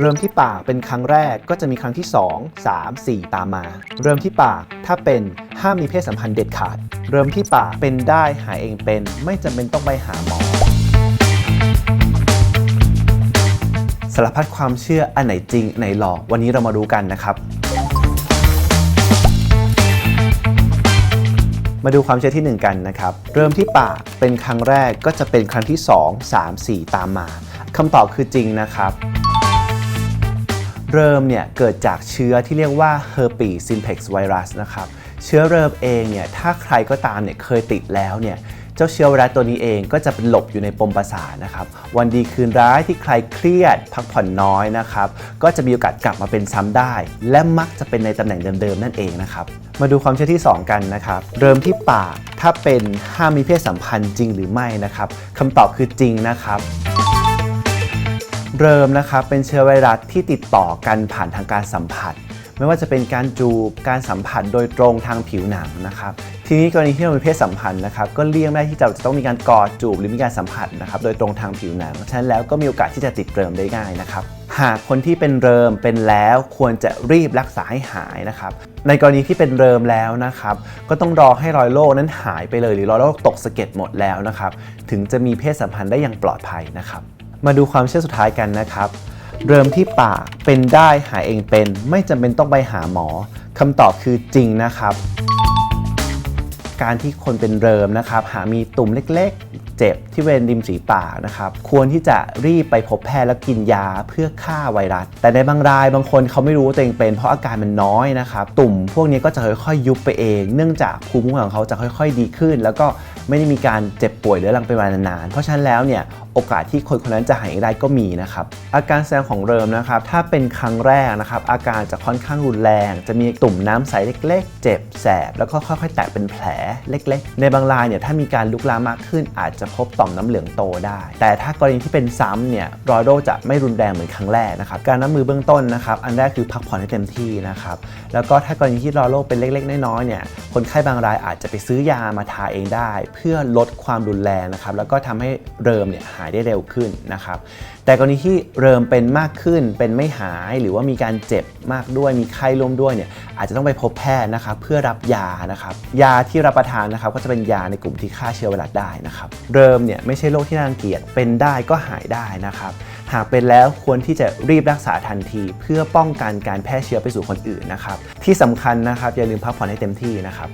เริ่มที่ปากเป็นครั้งแรกก็จะมีครั้งที่ 2 3 4 ตามมา เริ่มที่ปากถ้าเป็นห้ามมีเพศสัมพันธ์เด็ดขาด เริ่มที่ปากเป็นได้หายเองเป็น ไม่จำเป็นต้องไปหาหมอสารพัดความเชื่ออันไหนจริงอันไหนหลอกวันนี้เรามาดูกันนะครับ มาดูความเชื่อที่ 1 กันนะครับ เริ่มที่ปากเป็นครั้งแรกก็จะเป็นครั้งที่ 2 3 4 ตามมาคำตอบคือจริงนะครับ เริมเนี่ยเกิดจากเชื้อที่เรียกว่า herpes simplex virus นะครับ เชื้อเริมเองเนี่ยถ้าใครก็ตามเนี่ยเคยติดแล้วเนี่ยเจ้าเชื้อไวรัสตัวนี้เองก็จะเป็นหลบอยู่ในปมประสาทนะครับ วันดีคืนร้ายที่ใครเครียด พักผ่อนน้อยนะครับ ก็จะมีโอกาสกลับมาเป็นซ้ำได้ และมักจะเป็นในตำแหน่งเดิมๆนั่นเองนะครับ มาดูความเชื่อที่ 2 กันนะครับ เริ่มที่ปากถ้าเป็นห้ามมีเพศสัมพันธ์จริงหรือไม่นะครับคำตอบคือจริงนะครับ เริมนะครับเป็นเชื้อไวรัสที่ติดต่อกันผ่านทางการสัมผัส ไม่ว่าจะเป็นการจูบการสัมผัสโดยตรงทางผิวหนังนะครับทีนี้กรณีที่เรามีเพศสัมพันธ์นะครับก็เลี่ยงไม่ได้ที่เราจะต้องมีการกอดจูบหรือมีการสัมผัสนะครับโดยตรงทางผิวหนังฉะนั้นแล้วก็มีโอกาสที่จะติดเริมได้ง่ายนะครับหากคนที่เป็นเริมเป็นแล้วควรจะรีบรักษาให้หายนะครับ ในกรณีที่เป็นเริมแล้วนะครับ ก็ต้องรอให้รอยโรคนั้นหายไปเลย หรือรอยโรคตกสะเก็ดหมดแล้วนะครับ ถึงจะมีเพศสัมพันธ์ได้อย่างปลอดภัยนะครับ มาดูความเชื่อสุดท้ายกันนะครับ เริ่มที่ปากเป็นได้หายเองเป็น ไม่จำเป็นต้องไปหาหมอคำตอบคือจริงนะครับ การที่คนเป็นเริมนะครับ หามีตุ่มเล็ก เจ็บที่เวณริมฝีปากนะครับ ควรที่จะรีบไปพบแพทย์แล้วกินยาเพื่อฆ่าไวรัส แต่ในบางรายบางคนเขาไม่รู้ว่าตัวเองเป็นเพราะอาการมันน้อยนะครับ ตุ่มพวกนี้ก็จะค่อยๆ ยุบไปเอง เนื่องจากภูมิคุ้มกันของเขาจะค่อย ๆ ดีขึ้น แล้วก็ไม่ได้มีการเจ็บป่วยเรื้อรังเป็นเวลานานๆเพราะฉะนั้นแล้วเนี่ยโอกาสที่คนคนนั้นจะหายได้ก็มีนะครับ อาการแสดงของเริมนะครับ ถ้าเป็นครั้งแรกนะครับ อาการจะค่อนข้างรุนแรง จะมีตุ่มน้ำใสเล็ก ๆ เจ็บแสบ แล้วก็ค่อยๆ แตกเป็นแผลเล็ก ๆ ในบางรายเนี่ยถ้ามีการลุกลามมากขึ้นอาจจะพบต่อมน้ำเหลืองโตได้ แต่ถ้ากรณีที่เป็นซ้ำเนี่ยรอยโรคจะไม่รุนแรงเหมือนครั้งแรกนะครับการน้ำมือเบื้องต้นนะครับอันแรกคือพักผ่อนให้เต็มที่นะครับแล้วก็ถ้ากรณีที่รอยโรคเป็นเล็ก ๆ น้อยๆเนี่ยคนไข้บางรายอาจจะไปซื้อยามาทาเองได้ เพื่อลดความรุนแรงนะครับแล้วก็ทำให้เริมเนี่ยหายได้เร็วขึ้นนะครับแต่กรณีที่เริมเป็นมากขึ้นเป็นไม่หายหรือว่ามีการเจ็บมากด้วยมีไข้ร่วมด้วยเนี่ยอาจจะต้องไปพบแพทย์นะครับเพื่อรับยานะครับยาที่รับประทานนะครับก็จะเป็นยาในกลุ่มที่ฆ่าเชื้อไวรัสได้นะครับเริมเนี่ยไม่ใช่โรคที่น่ารังเกียจเป็นได้ก็หายได้นะครับ หากเป็นแล้วควรที่จะรีบรักษาทันที เพื่อป้องกันการแพร่เชื้อไปสู่คนอื่นนะครับ ที่สำคัญนะครับอย่าลืมพักผ่อนให้เต็มที่นะครับ